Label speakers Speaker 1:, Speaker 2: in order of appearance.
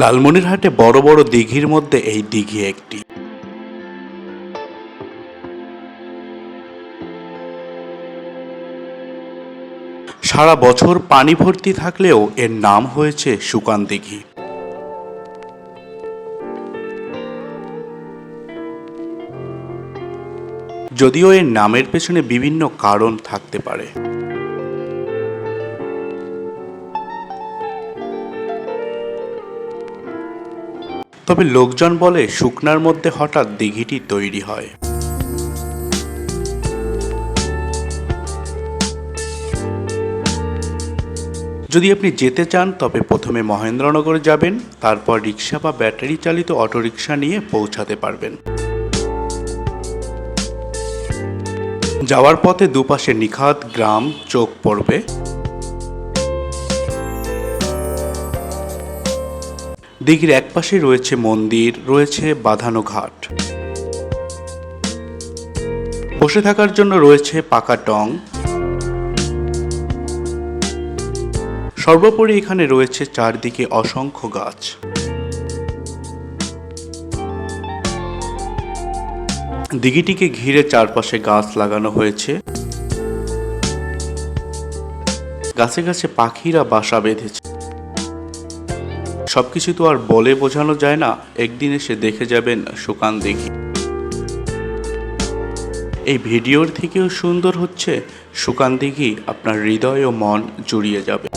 Speaker 1: লালমনিরহাটে বড় বড় দিঘির মধ্যে এই দিঘি একটি। সারা বছর পানি ভর্তি থাকলেও এর নাম হয়েছে সুকান দিঘি। যদিও এর নামের পেছনে বিভিন্ন কারণ থাকতে পারে। তবে লোকজন বলে শুকনার মধ্যে হঠাৎ দিঘিটি তৈরি হয়। যদি আপনি যেতে চান, তবে প্রথমে মহেন্দ্রনগর যাবেন, তারপর রিক্সা বা ব্যাটারি চালিত অটোরিকশা নিয়ে পৌঁছাতে পারবেন। যাওয়ার পথে দুপাশে নিখাত গ্রাম, চোখ পড়বে। দিঘির একপাশে রয়েছে মন্দির, রয়েছে বাঁধানো ঘাট। বসে থাকার জন্য রয়েছে পাকা টং। সর্বোপরি এখানে রয়েছে চারদিকে অসংখ্য গাছ। দিঘিটিকে ঘিরে চারপাশে গাছ লাগানো হয়েছে। গাছে গাছে পাখিরা বাসা বেঁধেছে। সবকিছু তো আর বলে বোঝানো যায় না। একদিন এসে দেখে যাবেন সুকান দিঘি এই ভিডিওর থেকেও সুন্দর হচ্ছে সুকান দিঘি আপনার হৃদয় ও মন জুড়িয়ে যাবে।